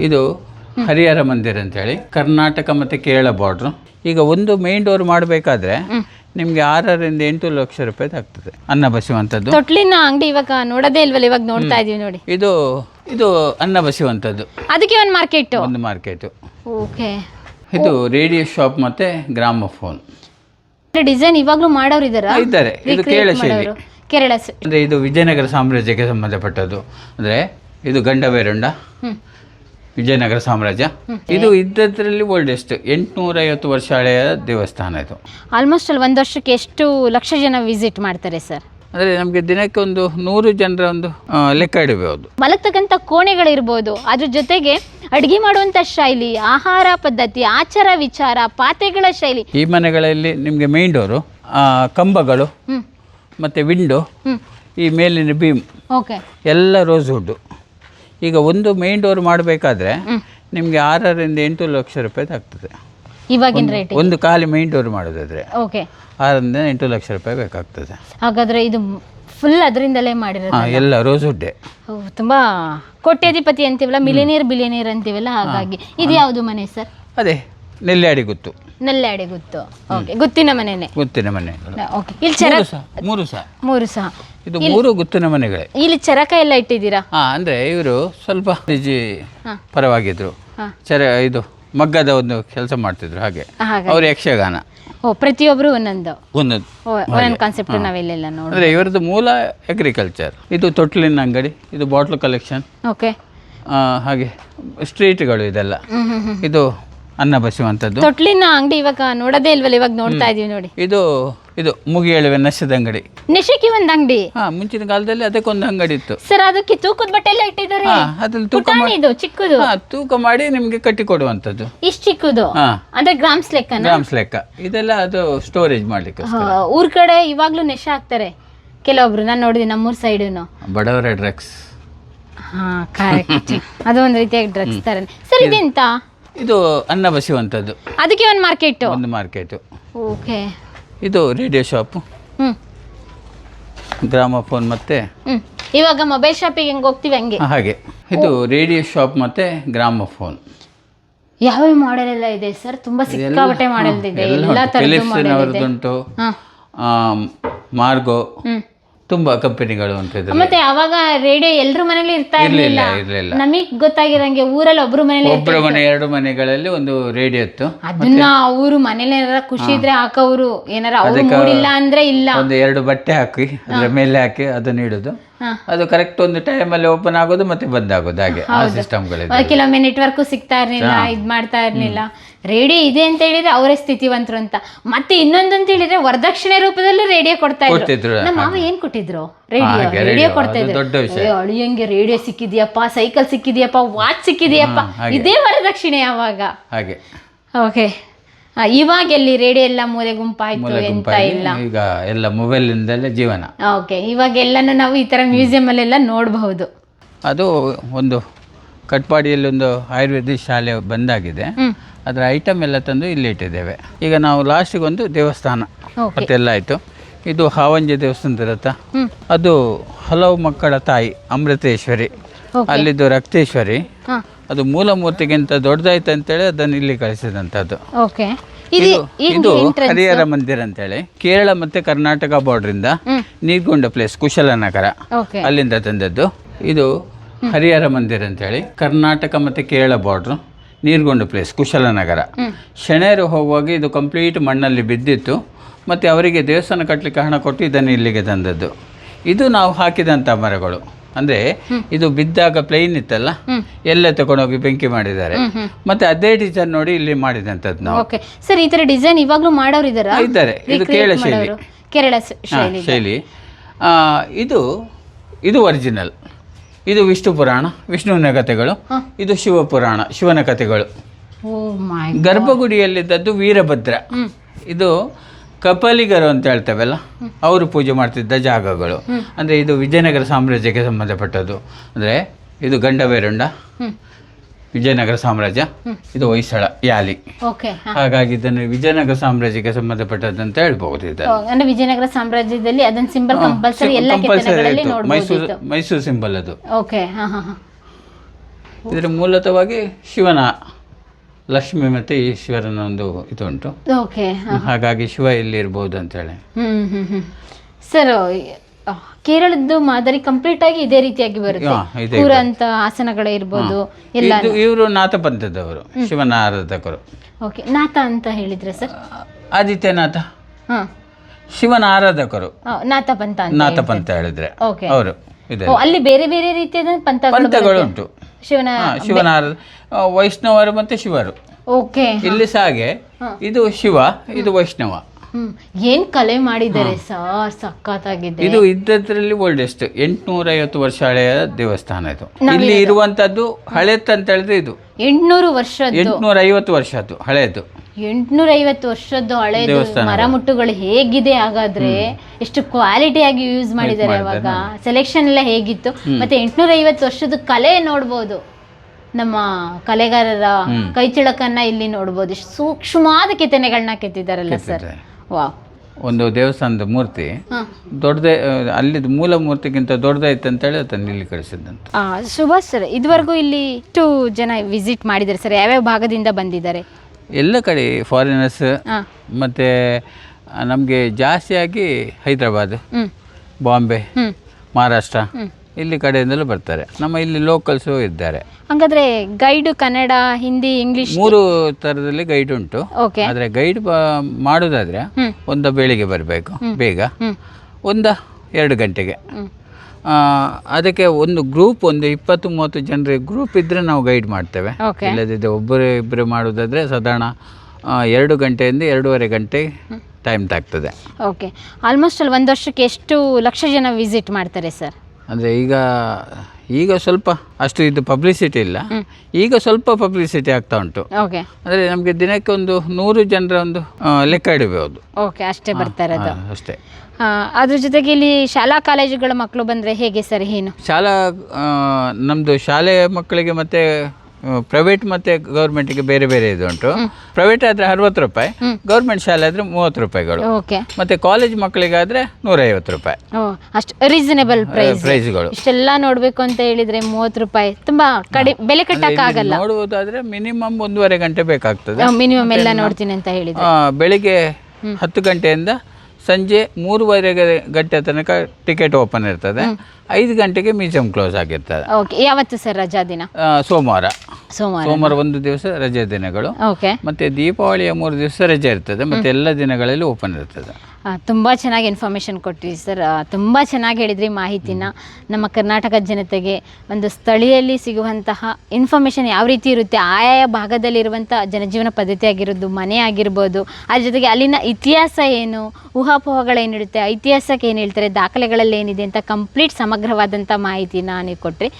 ಇದು ಹರಿಹರ ಮಂದಿರ ಅಂತೇಳಿ. ಕರ್ನಾಟಕ ಮತ್ತು ಕೇರಳ ಬಾರ್ಡ್ರು ಈಗ ಒಂದು ಮೇನ್ ಡೋರ್ ಮಾಡಬೇಕಾದ್ರೆ ನಿಮಗೆ ಆರರಿಂದ ಎಂಟು ಲಕ್ಷ ರೂಪಾಯಿ ಆಗ್ತದೆ ಅನ್ನ ಬಸಿವಂಥದ್ದು ತೊಟ್ಲಿನ ಅಂಗಡಿ ಇವಾಗ ನೋಡೋದೇ ಇಲ್ವಲ್ಲ ಇವಾಗ ನೋಡ್ತಾ ಇದೀವಿ ನೋಡಿ. ಇದು ಇದು ಅನ್ನ ಬಸಿವಂಥದ್ದು ಅದಕ್ಕೆ ಒಂದು ಮಾರ್ಕೆಟ್ ಒಂದು ಮಾರ್ಕೆಟ್ ಓಕೆ. ಇದು ರೇಡಿಯೋ ಶಾಪ್ ಮತ್ತೆ ಗ್ರಾಮ ಫೋನ್ ಡಿಸೈನ್ ಇವಾಗ್ಲೂ ಮಾಡೋರು ಇದಾರ ಇದ್ದಾರೆ. ಇದು ಕೇರಳ ಶೈಲಿ. ಕೇರಳ ಅಂದ್ರೆ ಇದು ವಿಜಯನಗರ ಸಾಮ್ರಾಜ್ಯಕ್ಕೆ ಸಂಬಂಧಪಟ್ಟದ್ದು. ಅಂದ್ರೆ ಇದು ಗಂಡಬೇರುಂಡ ಹ್ಮ್. ವಿಜಯನಗರ ಸಾಮ್ರಾಜ್ಯ. ಇದು ಇದ್ದದ್ರಲ್ಲಿ ಓಲ್ಡೆಸ್ಟ್ ಎಂಟುನೂರೈವತ್ತು ವರ್ಷ ಹಳೆಯ ದೇವಸ್ಥಾನ ಇದು. ಆಲ್ಮೋಸ್ಟ್ ಅಲ್ಲಿ ಒಂದು ವರ್ಷಕ್ಕೆ ಎಷ್ಟು ಲಕ್ಷ ಜನ ವಿಸಿಟ್ ಮಾಡ್ತಾರೆ ಸರ್ ಅಂದರೆ ನಮಗೆ ದಿನಕ್ಕೆ ಒಂದು ನೂರು ಜನರ ಒಂದು ಆ, ಲೆಕ್ಕ ಇಡಬಹುದು. ಮಲಗ್ತಕ್ಕಂಥ ಕೋಣೆಗಳಿರ್ಬೋದು. ಅದ್ರ ಜೊತೆಗೆ ಅಡುಗೆ ಮಾಡುವಂಥ ಶೈಲಿ ಆಹಾರ ಪದ್ಧತಿ ಆಚಾರ ವಿಚಾರ ಪಾತ್ರೆಗಳ ಶೈಲಿ. ಈ ಮನೆಗಳಲ್ಲಿ ನಿಮಗೆ ಮೇನ್ ಡೋರು ಕಂಬಗಳು ಮತ್ತೆ ಮತ್ತು ವಿಂಡೋ ಈ ಮೇಲಿನ ಬೀಮ್ ಓಕೆ ಎಲ್ಲ ರೋಸ್ ವುಡ್ಡು ಈಗ ಒಂದು ಮೇನ್ ಡೋರ್ ಮಾಡಬೇಕಾದ್ರೆ ನಿಮಗೆ ಆರರಿಂದ ಎಂಟು ಲಕ್ಷ ರೂಪಾಯಿ ಆಗ್ತದೆ. ಇವಾಗಿನ ರೇಟ್ ಒಂದು ಖಾಲಿ ಮೇನ್ ಡೋರ್ ಮಾಡೋದಾದ್ರೆ ಓಕೆ ಆರರಿಂದ ಎಂಟು ಲಕ್ಷ ರೂಪಾಯಿ ಬೇಕಾಗ್ತದೆ. ಹಾಗಾದ್ರೆ ಇದು ಫುಲ್ ಅದರಿಂದಲೇ ಮಾಡಿರೋದು ಹಾಂ ಎಲ್ಲ ರೋಸ್ ವುಡ್ಡೆ ಓ, ತುಂಬಾ ಕೋಟ್ಯಾಧಿಪತಿ ಅಂತೀವಲ್ಲ ಮಿಲಿನಿಯರ್ ಬಿಲಿಯನಿಯರ್ ಅಂತೀವಲ್ಲ ಹಾಗಾಗಿ. ಇದು ಯಾವುದು ಮನೆ ಸರ್? ಅದೇ ನೆಲ್ಲಾಡಿ ಗುತ್ತು ನಲ್ಲಾಡಿ ಗುತ್ತು ಓಕೆ ಗುತ್ತಿನ ಮನೆನೇ. ಗುತ್ತಿನ ಮನೆ. ಓಕೆ ಇಲ್ಲಿ ಚರ ಮೂರು ಸಹ ಮೂರು ಸಹ. ಮೂರು ಸಹ. ಇದು ಮೂರು ಗುತ್ತಿನ ಮನೆಗಳೇ. ಇಲ್ಲಿ ಚರಕ ಎಲ್ಲ ಇಟ್ಟಿದ್ದೀರಾ? ಹಾ ಅಂದ್ರೆ ಇವರು ಸ್ವಲ್ಪ ನಿಜಿ. ಪರವಾಗಿದ್ರು. ಹಾ. ಚರ ಇದು ಮಗ್ಗದ ಒಂದು ಕೆಲಸ ಮಾಡ್ತಿದ್ರು ಹಾಗೆ. ಅವ್ರ ಅವರು ಯಕ್ಷಗಾನ. ಓ ಪ್ರತಿಯೊಬ್ರು ಒಂದೊಂದು. ಒಂದೊಂದು. ಓ, ಒಂದೊಂದು ಕಾನ್ಸೆಪ್ಟ್ ನಾವೆಲ್ಲೆಲ್ಲ ನೋಡಿ ಅಂದ್ರೆ ಇವರದ್ದು ಮೂಲ ಅಗ್ರಿಕಲ್ಚರ್ ಇದು ತೊಟ್ಲಿನ ಅಂಗಡಿ ಇದು ಬಾಟ್ಲ್ ಕಲೆಕ್ಷನ್ ಓಕೆ ಹಾಗೆ ಸ್ಟ್ರೀಟ್ಗಳು ಇದೆಲ್ಲ. ಹ್ಮ್ ಹ್ಮ್ ಹ್ಮ್. ಇದು ಅನ್ನ ಬಸಿಯುವಂಥದ್ದು. ತೊಟ್ಲಿನ ಅಂಗಡಿ ಇವಾಗ ನೋಡೋದೇ ಇಲ್ವಲ್ಲ ಇವಾಗ ನೋಡ್ತಾ ಇದೀವಿ ನೋಡಿ. ಇದು ಇದು ಮುಗಿಯೇಳುವೆ ನಶದ ಅಂಗಡಿ. ನಿಶಕ್ಕೆ ಒಂದ್ ಅಂಗಡಿ. ಹಾ ಮುಂಚಿನ ಕಾಲದಲ್ಲಿ ಅದಕ್ಕೊಂದು ಅಂಗಡಿ ಇತ್ತು. ಸರ್ ಅದಕ್ಕೆ ತೂಕದ ಬಟ್ಟೆ ಎಲ್ಲ ಇಟ್ಟಿದ್ದಾರೆ. ಹಾ ಅದ್ರಲ್ಲಿ ತೂಕ ಪುಟಾಣಿ ಇದು ಚಿಕ್ಕದು. ಹಾಂ ತೂಕ ಮಾಡಿ ನಿಮಗೆ ಕಟ್ಟಿ ಕೊಡುವಂಥದ್ದು ಇಷ್ಟು ಚಿಕ್ಕದು? ಹಾಂ. ಅಂದ್ರೆ ಗ್ರಾಮ್ಸ್ ಲೆಕ್ಕನ? ಗ್ರಾಮ್ಸ್ ಲೆಕ್ಕ. ಇದೆಲ್ಲ ಅದು ಸ್ಟೋರೇಜ್ ಮಾಡ್ಲಿಕ್ಕೆ ಹಾ, ಊರ್ ಕಡೆ ಇವಾಗ್ಲೂ ನೆಶ ಹಾಕ್ತಾರೆ ಕೆಲವೊಬ್ರು ನಾನು ನೋಡಿದೆ ನಮ್ಮೂರ್ ಸೈಡುನು. ಬಡವರ ಡ್ರಗ್ಸ್ ಹಾ ಕರೆಕ್ಟ್ ಅದು ಒಂದು ರೀತಿಯಾಗಿ ಡ್ರಗ್ಸ್ ತರ ಸರ್ ಇದೆಂತ? ಇದು ಅನ್ನ ಬಸಿಯುವಂಥದ್ದು. ಅದಕ್ಕೆ ಒಂದು ಮಾರ್ಕೆಟ್? ಒಂದು ಮಾರ್ಕೆಟು. ಓಕೆ. ಇದು ರೇಡಿಯೋ ಶಾಪು. ಹ್ಮ್. ಗ್ರಾಮಫೋನ್ ಮತ್ತೆ ಹ್ಮ್. ಇವಾಗ ಮೊಬೈಲ್ ಶಾಪಿಗೆ ಹೆಂಗ್ ಹೋಗ್ತೀವಿ ಹಂಗೆ? ಹಾಗೆ. ಇದು ರೇಡಿಯೋ ಶಾಪ್ ಮತ್ತೆ ಗ್ರಾಮಫೋನ್. ಯಾವ ಮಾಡೆಲ್ ಎಲ್ಲ ಇದೆ ಸರ್? ತುಂಬಾ ಸಿಕ್ಕಾಪಟ್ಟೆ ಮಾಡೆಲ್ ಇದೆ. ಎಲ್ಲಾ ತರದ್ದು ಮಾಡೆಲ್ ಇದೆ. ಫಿಲಿಪ್ಸಿನವ್ರದ್ದುಂಟು ಹಾ. ಮಾರ್ಗೋ. ಹ್ಮ್. ತುಂಬ ಕಂಪನಿಗಳು ಅಂತ ಇದ್ರೆ ಮತ್ತೆ ಅವಾಗ ರೇಡಿಯೋ ಎಲ್ಲರ ಮನೇಲಿ ಇರ್ತಾ ಇರ್ಲಿಲ್ಲ ಇರ್ಲಿಲ್ಲ. ನಮಗ್ ಗೊತ್ತಾಗಿರಂಗೆ ಊರಲ್ಲಿ ಒಬ್ರು ಮನೇಲಿ ಒಬ್ಬರ ಮನೆ ಎರಡು ಮನೆಗಳಲ್ಲಿ ಒಂದು ರೇಡಿಯೋ ಇತ್ತು. ಅದನ್ನ ಅವರು ಮನೇಲಿ ಏನಾರ ಖುಷಿ ಇದ್ರೆ ಹಾಕೋರು ಏನಾರ ಅವ್ರು ಮೂಡಿಲ್ಲ ಅಂದ್ರೆ ಇಲ್ಲ. ಒಂದು ಎರಡು ಬಟ್ಟೆ ಹಾಕಿ ಅದರ ಮೇಲೆ ಹಾಕಿ ಅದನ್ನ ಇಡೋದು. ಅದು ಕರೆಕ್ಟ್ ಒಂದು ಟೈಮಲ್ಲಿ ಓಪನ್ ಆಗೋದು ಮತ್ತೆ ಬಂದ್ ಆಗೋದು ಹಾಗೆ ಆ ಸಿಸ್ಟಮ್ಗಳಿದೆ ಕೆಲವೊಮ್ಮೆ ನೆಟ್ವರ್ಕ್ ಸಿಗ್ತಾ ಇರ್ಲಿಲ್ಲ ಇದ್ ಮಾಡ್ತಾ ಇರ್ಲಿಲ್ಲ. ರೇಡಿಯೋ ಇದೆ ಅಂತ ಹೇಳಿದ್ರೆ ಅವರೇ ಸ್ಥಿತಿವಂತರು ಅಂತ. ಮತ್ತೆ ಇನ್ನೊಂದು ಅಂತ ಹೇಳಿದ್ರೆ ವರದಕ್ಷಿಣೆ ರೂಪದಲ್ಲೂ ರೇಡಿಯೋ ಕೊಡ್ತಾ ಇದ್ರು. ನಮ್ಮ ಮಾವ ಏನ್ ಕೊಟ್ಟಿದ್ರು? ರೇಡಿಯೋ ರೇಡಿಯೋ ಕೊಡ್ತಾ ಇದ್ರು. ಅಳಿಯಂಗೆ ರೇಡಿಯೋ ಸಿಕ್ಕಿದ್ಯಪ್ಪ ಸೈಕಲ್ ಸಿಕ್ಕಿದ್ಯಪ್ಪ ವಾಚ್ ಸಿಕ್ಕಿದ್ಯಪ್ಪ. ಇದೇ ವರದಕ್ಷಿಣೆ ಅವಾಗ ಹಾಗೆ. ಓಕೆ. ಇವಾಗ ಎಲ್ಲಿ ರೇಡಿಯೋ ಎಲ್ಲ ಮೂಲೆ ಗುಂಪಾಯ್ತು ಎಂತ ಇಲ್ಲ. ಈಗ ಎಲ್ಲ ಮೊಬೈಲ್ ಜೀವನ. ಓಕೆ ಇವಾಗ ಎಲ್ಲಾನು ನಾವು ಈ ತರ ಮ್ಯೂಸಿಯಂ ಅಲ್ಲೆಲ್ಲ ನೋಡಬಹುದು. ಅದು ಒಂದು ಕಟ್ಪಾಡಿಯಲ್ಲಿ ಒಂದು ಆಯುರ್ವೇದಿಕ್ ಶಾಲೆ ಬಂದಾಗಿದೆ. ಅದರ ಐಟಮ್ ಎಲ್ಲ ತಂದು ಇಲ್ಲಿ ಇಟ್ಟಿದ್ದೇವೆ. ಈಗ ನಾವು ಲಾಸ್ಟಿಗೆ ಒಂದು ದೇವಸ್ಥಾನ ಮತ್ತೆಲ್ಲ ಆಯಿತು. ಇದು ಹಾವಂಜಿ ದೇವಸ್ಥಾನದ ಇರುತ್ತಾ ಅದು ಹಲವು ಮಕ್ಕಳ ತಾಯಿ ಅಮೃತೇಶ್ವರಿ. ಅಲ್ಲಿದ್ದು ರಕ್ತೇಶ್ವರಿ. ಅದು ಮೂಲ ಮೂರ್ತಿಗಿಂತ ದೊಡ್ಡದಾಯ್ತು ಅಂತೇಳಿ ಅದನ್ನು ಇಲ್ಲಿ ಕಳಿಸಿದಂಥದ್ದು. ಓಕೆ. ಇದು ಹರಿಹರ ಮಂದಿರ ಅಂತೇಳಿ. ಕೇರಳ ಮತ್ತೆ ಕರ್ನಾಟಕ ಬಾರ್ಡರ್ ಇಂದ ನೀರ್ಗೊಂಡ ಪ್ಲೇಸ್ ಕುಶಲನಗರ ಅಲ್ಲಿಂದ ತಂದದ್ದು. ಇದು ಹರಿಹರ ಮಂದಿರ ಅಂತೇಳಿ. ಕರ್ನಾಟಕ ಮತ್ತು ಕೇರಳ ಬಾರ್ಡ್ರು ನೀರ್ಗೊಂಡ ಪ್ಲೇಸ್ ಕುಶಲನಗರ. ಶೆಣೇರು ಹೋಗುವಾಗ ಇದು ಕಂಪ್ಲೀಟ್ ಮಣ್ಣಲ್ಲಿ ಬಿದ್ದಿತ್ತು. ಮತ್ತು ಅವರಿಗೆ ದೇವಸ್ಥಾನ ಕಟ್ಟಲಿಕ್ಕೆ ಹಣ ಕೊಟ್ಟು ಇದನ್ನು ಇಲ್ಲಿಗೆ ತಂದದ್ದು. ಇದು ನಾವು ಹಾಕಿದಂಥ ಮರಗಳು. ಅಂದರೆ ಇದು ಬಿದ್ದಾಗ ಪ್ಲೈನ್ ಇತ್ತಲ್ಲ. ಎಲ್ಲ ತಗೊಂಡೋಗಿ ಬೆಂಕಿ ಮಾಡಿದ್ದಾರೆ. ಹ್ಮ್ ಅದೇ ಡಿಸೈನ್ ನೋಡಿ ಇಲ್ಲಿ ಮಾಡಿದಂಥದ್ದು ನಾವು. ಓಕೆ ಸರ್ ಈ ತರ ಡಿಸೈನ್ ಇವಾಗ್ಲೂ ಮಾಡೋರು ಇದಾರ ಇದ್ದಾರೆ. ಇದು ಕೇರಳ ಶೈಲಿ. ಕೇರಳ ಶೈಲಿ ಇದು. ಇದು ಒರಿಜಿನಲ್ ಇದು ವಿಷ್ಣು ಪುರಾಣ ವಿಷ್ಣುವಿನ ಕಥೆಗಳು. ಇದು ಶಿವಪುರಾಣ ಶಿವನ ಕಥೆಗಳು. ಮೈ ಗರ್ಭಗುಡಿಯಲ್ಲಿದ್ದದ್ದು ವೀರಭದ್ರ. ಇದು ಕಪಾಲಿಗರು ಅಂತ ಹೇಳ್ತೇವಲ್ಲ ಅವರು ಪೂಜೆ ಮಾಡ್ತಿದ್ದ ಜಾಗಗಳು. ಅಂದರೆ ಇದು ವಿಜಯನಗರ ಸಾಮ್ರಾಜ್ಯಕ್ಕೆ ಸಂಬಂಧಪಟ್ಟದ್ದು. ಅಂದರೆ ಇದು ಗಂಡಬೇರುಂಡ ವಿಜಯನಗರ ಸಾಮ್ರಾಜ್ಯ ಇದು ಹೊಯ್ಸಳ ಯಾಲಿ. ಓಕೆ ಹಾಗಾಗಿ ಇದನ್ನು ವಿಜಯನಗರ ಸಾಮ್ರಾಜ್ಯಕ್ಕೆ ಸಂಬಂಧಪಟ್ಟದ್ದಂತ ಹೇಳ್ಬಹುದು ಇದನ್ನು. ಅಂದ್ರೆ ವಿಜಯನಗರ ಸಾಮ್ರಾಜ್ಯದಲ್ಲಿ ಅದನ್ನ ಸಿಂಬಲ್ ಕಂಪಲ್ಸರಿ ಎಲ್ಲ ಮೈಸೂರು ಮೈಸೂರು ಸಿಂಬಲ್ ಅದು. ಓಕೆ ಇದರ ಮೂಲತವಾಗಿ ಶಿವನ ಲಕ್ಷ್ಮಿ ಮತ್ತೆ ಈಶ್ವರನ ಒಂದು ಇದು ಉಂಟು ಓಕೆ ಹಾಗಾಗಿ ಶಿವ ಇಲ್ಲಿ ಇರ್ಬೋದು ಅಂತೇಳಿ ಹ್ಮ್ ಹ್ಮ್ ಹ್ಮ್. ಸರ್ ಕೇರಳದ್ದು ಮಾದರಿ ಕಂಪ್ಲೀಟ್ ಆಗಿ ಇದೇ ರೀತಿಯಾಗಿ ಬರುತ್ತೆ. ಹಾ, ಇದೆ ಕೂರಂತ ಆಸನಗಳೇ ಇರ್ಬೋದು ಎಲ್ಲ ಇದು ಇವರು ನಾಥಪಂಥದವರು ಶಿವನ ಆರಾಧಕರು ಓಕೆ ನಾಥ ಅಂತ ಹೇಳಿದ್ರೆ ಸರ್? ಆದಿತ್ಯನಾಥ. ಹಾ. ಶಿವನ ಆರಾಧಕರು ನಾಥ ಪಂಥ ಅಂತ ನಾಥಪಂಥ ಹೇಳಿದ್ರೆ. ಓಕೆ. ಅವರು. ಇದೆ. ಓ ಅಲ್ಲಿ ಬೇರೆ ಬೇರೆ ರೀತಿಯಾದ ಪಂಥಗಳು ಪಂಥಗಳು ಉಂಟು. ಶಿವನ ಹಾ, ಶಿವನ ಆರಾಧ ಆ, ವೈಷ್ಣವರು ಮತ್ತೆ ಶಿವರು. ಓಕೆ ಇಲ್ಲಿ ಸಾಗೆ ಹಾಗೆ ಇದು ಶಿವ ಇದು ವೈಷ್ಣವ. ಹ್ಮ್. ಏನ್ ಕಲೆ ಮಾಡಿದ್ದಾರೆ ಸರ್ ಸಖತ್ತಾಗಿದೆ. ಇದು ಇದ್ದದ್ರಲ್ಲಿ ಓಲ್ಡೆಸ್ಟ್ ಎಂಟುನೂರ ಐವತ್ತು ವರ್ಷ ಹಳೆಯ ದೇವಸ್ಥಾನ ಇದು. ಇಲ್ಲಿ ಇರುವಂತದ್ದು ಹಳೆತ್ ಅಂತ ಹೇಳಿದ್ರೆ ಇದು. ಎಂಟ್ನೂರು ವರ್ಷದ್ದು. ಎಂಟುನೂರ ಐವತ್ತು ವರ್ಷದ್ದು ಹಳೆಯದು ಎಂಟ್ನೂರ ಐವತ್ತು ವರ್ಷದ್ದು ಹಳೆಯದು ಮರಮುಟ್ಟುಗಳು ಹೇಗಿದೆ ಹಾಗಾದ್ರೆ? ಎಷ್ಟು ಕ್ವಾಲಿಟಿ ಆಗಿ ಯೂಸ್ ಮಾಡಿದ್ದಾರೆ ಅವಾಗ? ಸೆಲೆಕ್ಷನ್ ಎಲ್ಲ ಹೇಗಿತ್ತು? ಮತ್ತೆ ಎಂಟ್ನೂರ ಐವತ್ತು ವರ್ಷದ ಕಲೆ ನೋಡ್ಬೋದು. ನಮ್ಮ ಕಲೆಗಾರರ ಕೈಚಳಕನ್ನ ಇಲ್ಲಿ ನೋಡ್ಬೋದು. ಎಷ್ಟು ಸೂಕ್ಷ್ಮವಾದ ಕೆತ್ತನೆಗಳನ್ನ ಕೆತ್ತಿದಾರಲ್ಲ ಸರ್. ವಾ ಒಂದು ದೇವಸ್ಥಾನದ ಮೂರ್ತಿ. ದೊಡ್ಡದೇ ಅಲ್ಲಿದ್ದು ಮೂಲ ಮೂರ್ತಿಗಿಂತ ದೊಡ್ಡದಾಯ್ತು ಅಂತೇಳಿ ಅದನ್ನು ಇಲ್ಲಿ ಕಳಿಸಿದ್ದಂತ ಆ, ಸುಭಾಷ್ ಸರ್ ಇದುವರೆಗೂ ಇಲ್ಲಿ ಎಷ್ಟು ಜನ ವಿಸಿಟ್ ಮಾಡಿದ್ದಾರೆ ಸರ್ ಯಾವ್ಯಾವ ಭಾಗದಿಂದ ಬಂದಿದ್ದಾರೆ? ಎಲ್ಲ ಕಡೆ ಫಾರಿನರ್ಸ್ ಹಾಂ. ಮತ್ತು ನಮಗೆ ಜಾಸ್ತಿಯಾಗಿ ಹೈದರಾಬಾದ್ ಬಾಂಬೆ ಮಹಾರಾಷ್ಟ್ರ ಇಲ್ಲಿ ಕಡೆಯಿಂದಲೂ ಬರ್ತಾರೆ. ನಮ್ಮ ಇಲ್ಲಿ ಲೋಕಲ್ಸು ಇದ್ದಾರೆ. ಹಂಗಾದ್ರೆ ಗೈಡ್ ಕನ್ನಡ ಹಿಂದಿ ಇಂಗ್ಲಿಷ್ ಮೂರು ಥರದಲ್ಲಿ ಗೈಡ್ ಉಂಟು. ಓಕೆ ಆದರೆ ಗೈಡ್ ಮಾಡೋದಾದರೆ ಒಂದ ಬೆಳಿಗ್ಗೆ ಬರಬೇಕು ಬೇಗ. ಒಂದ ಎರಡು ಗಂಟೆಗೆ. ಅದಕ್ಕೆ ಒಂದು ಗ್ರೂಪ್ ಒಂದು ಇಪ್ಪತ್ತು ಮೂವತ್ತು ಜನರ ಗ್ರೂಪ್ ಇದ್ದರೆ ನಾವು ಗೈಡ್ ಮಾಡ್ತೇವೆ. ಇಲ್ಲದಿದ್ದರೆ ಒಬ್ಬರು ಇಬ್ಬರು ಮಾಡೋದಾದರೆ ಸಾಧಾರಣ ಎರಡು ಗಂಟೆಯಿಂದ ಎರಡೂವರೆ ಗಂಟೆ ಟೈಮ್ ತಾಗ್ತದೆ. ಓಕೆ ಆಲ್ಮೋಸ್ಟ್ ಅಲ್ಲಿ ಒಂದು ವರ್ಷಕ್ಕೆ ಎಷ್ಟು ಲಕ್ಷ ಜನ ವಿಸಿಟ್ ಮಾಡ್ತಾರೆ ಸರ್ ಅಂದರೆ ಈಗ ಈಗ ಸ್ವಲ್ಪ ಅಷ್ಟು ಇದು ಪಬ್ಲಿಸಿಟಿ ಇಲ್ಲ. ಈಗ ಸ್ವಲ್ಪ ಪಬ್ಲಿಸಿಟಿ ಆಗ್ತಾ ಉಂಟು. ಓಕೆ ಅಂದರೆ ನಮಗೆ ದಿನಕ್ಕೆ ಒಂದು ನೂರು ಜನರ ಒಂದು ಆ, ಲೆಕ್ಕ ಇಡಬಹುದು. ಓಕೆ ಅಷ್ಟೇ ಬರ್ತಾರೆ ಇರೋದು. ಅಷ್ಟೇ. ಅದ್ರ ಜೊತೆಗೆ ಇಲ್ಲಿ ಶಾಲಾ ಕಾಲೇಜುಗಳ ಮಕ್ಕಳು ಬಂದರೆ ಹೇಗೆ ಸರ್ ಏನು? ಶಾಲಾ ನಮ್ಮದು ನಮ್ದು ಶಾಲೆಯ ಮಕ್ಕಳಿಗೆ ಮತ್ತೆ ಪ್ರೈವೇಟ್ ಮತ್ತೆ ಗೌರ್ಮೆಂಟಿಗೆ ಬೇರೆ ಬೇರೆ ಇದು ಉಂಟು. ಪ್ರೈವೇಟ್ ಆದ್ರೆ ಅರವತ್ತು ರೂಪಾಯಿ ಗೌರ್ಮೆಂಟ್ ಶಾಲೆ ಆದ್ರೆ ಮೂವತ್ತು ರೂಪಾಯಿಗಳು. ಓಕೆ ಮತ್ತೆ ಕಾಲೇಜ್ ಮಕ್ಕಳಿಗಾದರೆ ನೂರೈವತ್ತು ರೂಪಾಯಿ. ಅಷ್ಟು ರೀಸನೇಬಲ್ ಪ್ರೈಸ್ ಪ್ರೈಸ್ಗಳು ಇಷ್ಟೆಲ್ಲ ನೋಡಬೇಕು ಅಂತ ಹೇಳಿದ್ರೆ ಮೂವತ್ತು ರೂಪಾಯಿ ತುಂಬಾ ಕಡಿ ಬೆಲೆ ಕಟ್ಟಕ್ಕಾಗಲ್ಲ. ನೋಡುವುದಾದ್ರೆ ಮಿನಿಮಮ್ ಒಂದೂವರೆ ಗಂಟೆ ಬೇಕಾಗ್ತದೆ. ಮಿನಿಮಮ್ ಎಲ್ಲ ನೋಡ್ತೀನಿ ಅಂತ ಹೇಳಿದ್ರೆ. ಬೆಳಿಗ್ಗೆ ಹತ್ತು ಗಂಟೆಯಿಂದ ಸಂಜೆ ಮೂರುವರೆ ಗಂಟೆ ತನಕ ಟಿಕೆಟ್ ಓಪನ್ ಇರ್ತದೆ. ಐದು ಗಂಟೆಗೆ ಮ್ಯೂಸಿಯಂ ಕ್ಲೋಸ್ ಆಗಿರ್ತದೆ. ಓಕೆ ಯಾವತ್ತು ಸರ್ ರಜಾ ದಿನ? ಆ, ಸೋಮವಾರ. ಸೋಮವಾರ. ಸೋಮವಾರ ಒಂದು ದಿವಸ ರಜೆ ದಿನಗಳು. ಓಕೆ. ಮತ್ತೆ ದೀಪಾವಳಿಯ ಮೂರು ದಿವಸ ರಜೆ ಇರ್ತದೆ. ಮತ್ತೆ ಎಲ್ಲ ದಿನಗಳಲ್ಲಿ ಓಪನ್ ಇರ್ತದೆ. ತುಂಬ ಚೆನ್ನಾಗಿ ಇನ್ಫಾರ್ಮೇಷನ್ ಕೊಟ್ಟಿರಿ ಸರ್. ತುಂಬ ಚೆನ್ನಾಗಿ ಹೇಳಿದ್ರಿ ಮಾಹಿತಿನ. ನಮ್ಮ ಕರ್ನಾಟಕ ಜನತೆಗೆ ಒಂದು ಸ್ಥಳೀಯಲ್ಲಿ ಸಿಗುವಂತಹ ಇನ್ಫಾರ್ಮೇಷನ್ ಯಾವ ರೀತಿ ಇರುತ್ತೆ ಆಯಾ ಭಾಗದಲ್ಲಿರುವಂಥ ಜನಜೀವನ ಪದ್ಧತಿ ಆಗಿರೋದು ಮನೆ ಆಗಿರ್ಬೋದು ಅದ್ರ ಜೊತೆಗೆ ಅಲ್ಲಿನ ಇತಿಹಾಸ ಏನು ಊಹಾಪೋಹಗಳೇನಿರುತ್ತೆ ಐತಿಹಾಸಕ್ಕೆ ಏನು ಹೇಳ್ತಾರೆ ದಾಖಲೆಗಳಲ್ಲಿ ಏನಿದೆ ಅಂತ ಕಂಪ್ಲೀಟ್ ಸಮಗ್ರವಾದಂಥ ಮಾಹಿತಿನ ನೀವು ಕೊಟ್ಟಿರಿ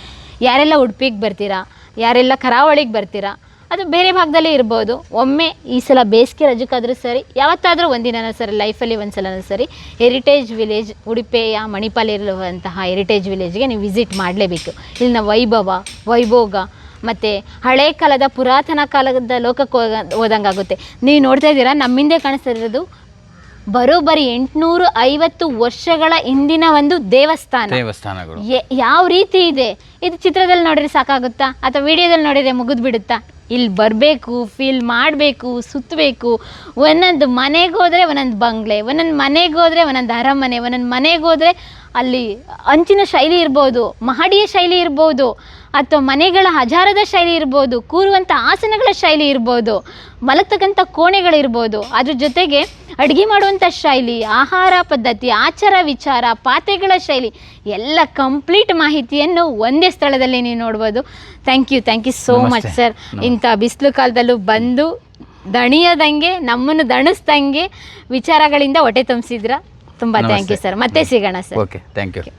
ಯಾರೆಲ್ಲ ಉಡುಪಿಗೆ ಬರ್ತೀರಾ ಯಾರೆಲ್ಲ ಕರಾವಳಿಗೆ ಬರ್ತೀರಾ ಅದು ಬೇರೆ ಭಾಗದಲ್ಲೇ ಇರ್ಬೋದು. ಒಮ್ಮೆ ಈ ಸಲ ಬೇಸಿಗೆ ರಜಕ್ಕಾದರೂ ಸರಿ ಯಾವತ್ತಾದರೂ ಒಂದಿನ ಸರಿ ಲೈಫಲ್ಲಿ ಒಂದು ಸಲನೂ ಸರಿ ಹೆರಿಟೇಜ್ ವಿಲೇಜ್ ಉಡುಪಿಯ ಮಣಿಪಾಲಿರುವಂತಹ ಹೆರಿಟೇಜ್ ವಿಲೇಜ್ಗೆ ನೀವು ವಿಸಿಟ್ ಮಾಡಲೇಬೇಕು. ಇಲ್ಲಿನ ವೈಭವ ವೈಭೋಗ ಮತ್ತು ಹಳೆ ಕಾಲದ ಪುರಾತನ ಕಾಲದ ಲೋಕಕ್ಕೆ ಹೋಗ ಹೋದಂಗಾಗುತ್ತೆ. ನೀವು ನೋಡ್ತಾ ಇದ್ದೀರಾ ನಮ್ಮಿಂದೆ ಕಾಣಿಸ್ತಿರೋದು ಬರೋಬ್ಬರಿ ಎಂಟುನೂರು ಐವತ್ತು ವರ್ಷಗಳ ಹಿಂದಿನ ಒಂದು ದೇವಸ್ಥಾನ. ದೇವಸ್ಥಾನಗಳು. ಯಾವ ರೀತಿ ಇದೆ? ಇದು ಚಿತ್ರದಲ್ಲಿ ನೋಡಿದ್ರೆ ಸಾಕಾಗುತ್ತಾ? ಅಥವಾ ವಿಡಿಯೋದಲ್ಲಿ ನೋಡಿದ್ರೆ ಮುಗಿದು ಬಿಡುತ್ತಾ ಇಲ್ಲಿ ಬರಬೇಕು ಫೀಲ್ ಮಾಡಬೇಕು ಸುತ್ತಬೇಕು ಒಂದೊಂದು ಮನೆಗೆ ಹೋದರೆ ಒಂದೊಂದು ಬಂಗ್ಲೆ, ಒಂದೊಂದು ಮನೆಗೆ ಹೋದರೆ ಒಂದೊಂದು ಅರಮನೆ, ಒಂದೊಂದು ಮನೆಗೆ ಹೋದರೆ ಅಲ್ಲಿ ಅಂಚಿನ ಶೈಲಿ ಇರ್ಬೋದು, ಮಹಡಿಯ ಶೈಲಿ ಇರ್ಬೋದು. ಅಥವಾ ಮನೆಗಳ ಹಜಾರದ ಶೈಲಿ ಇರ್ಬೋದು ಕೂರುವಂಥ ಆಸನಗಳ ಶೈಲಿ ಇರ್ಬೋದು ಮಲಗ್ತಕ್ಕಂಥ ಕೋಣೆಗಳಿರ್ಬೋದು ಅದ್ರ ಜೊತೆಗೆ ಅಡುಗೆ ಮಾಡುವಂಥ ಶೈಲಿ ಆಹಾರ ಪದ್ಧತಿ ಆಚಾರ ವಿಚಾರ ಪಾತ್ರೆಗಳ ಶೈಲಿ ಎಲ್ಲ ಕಂಪ್ಲೀಟ್ ಮಾಹಿತಿಯನ್ನು ಒಂದೇ ಸ್ಥಳದಲ್ಲಿ ನೀವು ನೋಡ್ಬೋದು. Thank you thank you so much sir ಇಂಥ ಬಿಸಿಲು ಕಾಲದಲ್ಲೂ ಬಂದು ದಣಿಯದಂಗೆ ನಮ್ಮನ್ನು ದಣಿಸ್ದಂಗೆ ವಿಚಾರಗಳಿಂದ ಹೊಟ್ಟೆ ತುಂಬಿಸಿದ್ರ. ತುಂಬ ಥ್ಯಾಂಕ್ ಯು ಸರ್ ಮತ್ತೆ ಸಿಗೋಣ ಸರ್ ಓಕೆ ಥ್ಯಾಂಕ್ ಯು